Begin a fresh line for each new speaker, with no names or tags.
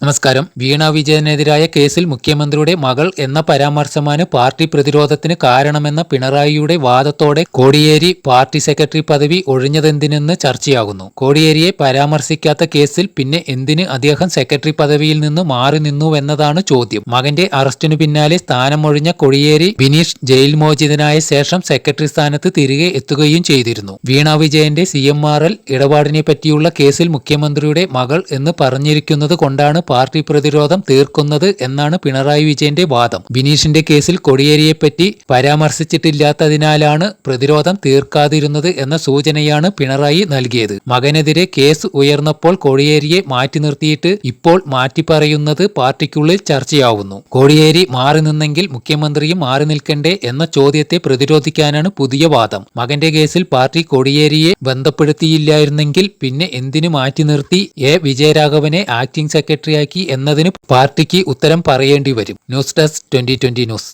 നമസ്കാരം. വീണ വിജയനെതിരായ കേസിൽ മുഖ്യമന്ത്രിയുടെ മകൾ എന്ന പരാമർശമാണ് പാർട്ടി പ്രതിരോധത്തിന് കാരണമെന്ന പിണറായിയുടെ വാദത്തോടെ കോടിയേരി പാർട്ടി സെക്രട്ടറി പദവി ഒഴിഞ്ഞതെന്തിനെന്ന് ചർച്ചയാകുന്നു. കോടിയേരിയെ പരാമർശിക്കാത്ത കേസിൽ പിന്നെ എന്തിന് അദ്ദേഹം സെക്രട്ടറി പദവിയിൽ നിന്ന് മാറി നിന്നുവെന്നതാണ് ചോദ്യം. മകന്റെ അറസ്റ്റിനു പിന്നാലെ സ്ഥാനമൊഴിഞ്ഞ കോടിയേരി ബിനീഷ് ജയിൽ മോചിതനായ ശേഷം സെക്രട്ടറി സ്ഥാനത്ത് തിരികെ എത്തുകയും ചെയ്തിരുന്നു. വീണ വിജയന്റെ സി എം ആർ എൽ ഇടപാടിനെ പറ്റിയുള്ള കേസിൽ മുഖ്യമന്ത്രിയുടെ മകൾ എന്ന് പറഞ്ഞിരിക്കുന്നത് കൊണ്ടാണ് പാർട്ടി പ്രതിരോധം തീർക്കുന്നത് എന്നാണ് പിണറായി വിജയന്റെ വാദം. ബിനീഷിന്റെ കേസിൽ കൊടിയേരിയെപ്പറ്റി പരാമർശിച്ചിട്ടില്ലാത്തതിനാലാണ് പ്രതിരോധം തീർക്കാതിരുന്നത് എന്ന സൂചനയാണ് പിണറായി നൽകിയത്. മകനെതിരെ കേസ് ഉയർന്നപ്പോൾ കോടിയേരിയെ മാറ്റി നിർത്തിയിട്ട് ഇപ്പോൾ മാറ്റി പറയുന്നത് പാർട്ടിക്കുള്ളിൽ ചർച്ചയാവുന്നു. കോടിയേരി മാറി നിന്നെങ്കിൽ മുഖ്യമന്ത്രിയും മാറി നിൽക്കണ്ടേ എന്ന ചോദ്യത്തെ പ്രതിരോധിക്കാനാണ് പുതിയ വാദം. മകന്റെ കേസിൽ പാർട്ടി കോടിയേരിയെ ബന്ധപ്പെടുത്തിയില്ലായിരുന്നെങ്കിൽ പിന്നെ എന്തിനു മാറ്റി നിർത്തി? എ. വിജയരാഘവനെ ആക്ടിംഗ് സെക്രട്ടറിയാക്കി എന്നതിന് പാർട്ടിക്ക് ഉത്തരം പറയേണ്ടി വരും. News desk twenty news.